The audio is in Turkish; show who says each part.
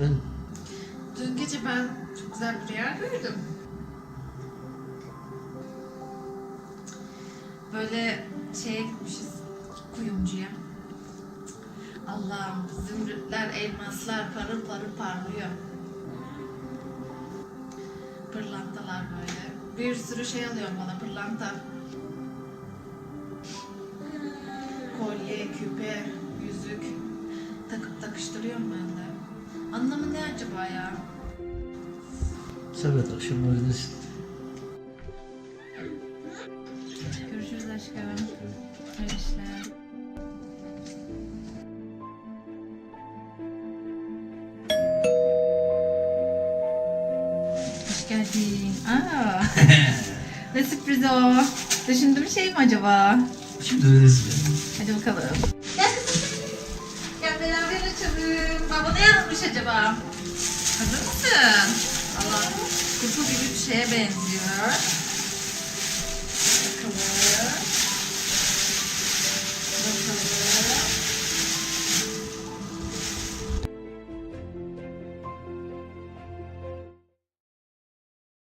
Speaker 1: Dün gece ben çok güzel bir rüya gördüm. Böyle şeye gitmişiz, kuyumcuya. Allah'ım zümrütler, elmaslar parıl parıl parlıyor. Pırlantalar böyle. Bir sürü şey alıyorum bana pırlanta. Kolye, küpe, yüzük. Takıp takıştırıyorum ben. Anlamı ne acaba ya?
Speaker 2: sabret akşam öğrenirsin.
Speaker 1: Görüşürüz aşkım. Hayırlı işler. Hoş geldin. Aa. ne sürpriz o? Düşündüğüm şey mi acaba?
Speaker 2: Şimdi öğrenirsin.
Speaker 1: Hadi bakalım. Gel kızım. Gel beraber açalım cevaba ne yazmış acaba? Hazır mısın? Allah kutu gibi bir şeye benziyor. Bakalım.